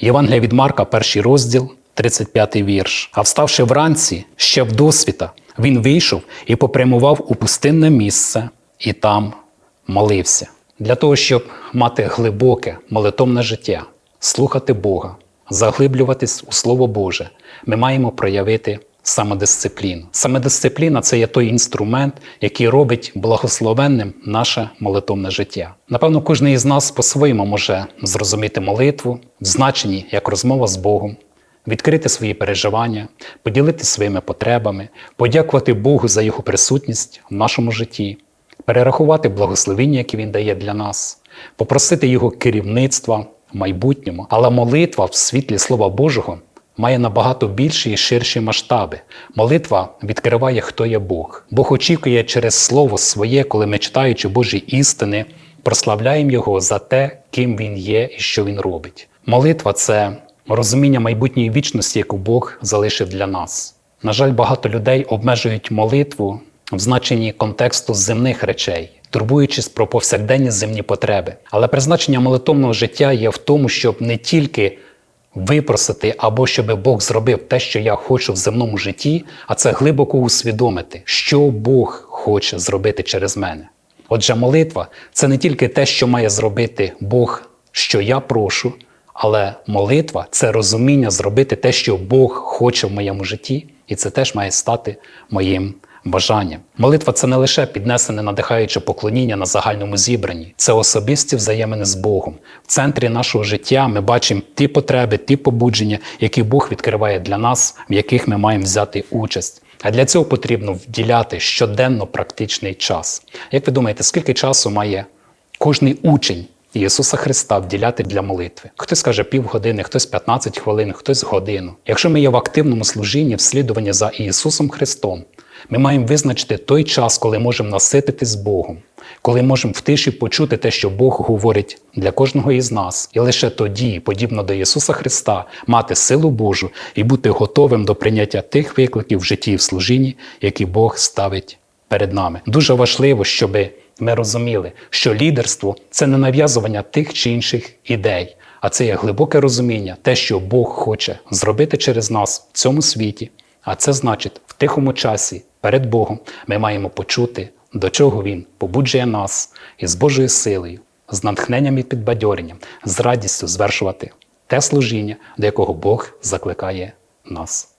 Євангелія від Марка, перший розділ, 35 вірш. А вставши вранці, ще в досвіта, він вийшов і попрямував у пустинне місце, і там молився. Для того, щоб мати глибоке молитомне життя, слухати Бога, заглиблюватись у Слово Боже, ми маємо проявити самодисципліну. Самодисципліна це є той інструмент, який робить благословенним наше молитовне життя. Напевно, кожен із нас по-своєму може зрозуміти молитву в значенні як розмова з Богом, відкрити свої переживання, поділитися своїми потребами, подякувати Богу за Його присутність в нашому житті, перерахувати благословіння, які Він дає для нас, попросити Його керівництва в майбутньому. Але молитва в світлі Слова Божого має набагато більші і ширші масштаби. Молитва відкриває, хто є Бог. Бог очікує через Слово своє, коли ми, читаючи Божі істини, прославляємо Його за те, ким Він є і що Він робить. Молитва це розуміння майбутньої вічності, яку Бог залишив для нас. На жаль, багато людей обмежують молитву в значенні контексту земних речей, турбуючись про повсякденні земні потреби. Але призначення молитовного життя є в тому, щоб не тільки випросити або щоб Бог зробив те, що я хочу в земному житті, а це глибоко усвідомити, що Бог хоче зробити через мене. Отже, молитва це не тільки те, що має зробити Бог, що я прошу, але молитва це розуміння зробити те, що Бог хоче в моєму житті, і це теж має стати моїм бажанням. Молитва це не лише піднесене надихаюче поклоніння на загальному зібранні, це особисті взаємини з Богом. В центрі нашого життя ми бачимо ті потреби, ті побудження, які Бог відкриває для нас, в яких ми маємо взяти участь. А для цього потрібно вділяти щоденно практичний час. Як ви думаєте, скільки часу має кожний учень Ісуса Христа вділяти для молитви? Хтось каже півгодини, хтось 15 хвилин, хтось годину. Якщо ми є в активному служінні, в слідуванні за Ісусом Христом, ми маємо визначити той час, коли можемо насититись Богом, коли можемо в тиші почути те, що Бог говорить для кожного із нас, і лише тоді, подібно до Ісуса Христа, мати силу Божу і бути готовим до прийняття тих викликів в житті і в служінні, які Бог ставить перед нами. Дуже важливо, щоб ми розуміли, що лідерство це не нав'язування тих чи інших ідей, а це є глибоке розуміння, те, що Бог хоче зробити через нас в цьому світі. А це значить, в тихому часі перед Богом ми маємо почути, до чого Він побуджує нас і з Божою силою, з натхненням і підбадьоренням, з радістю звершувати те служіння, до якого Бог закликає нас.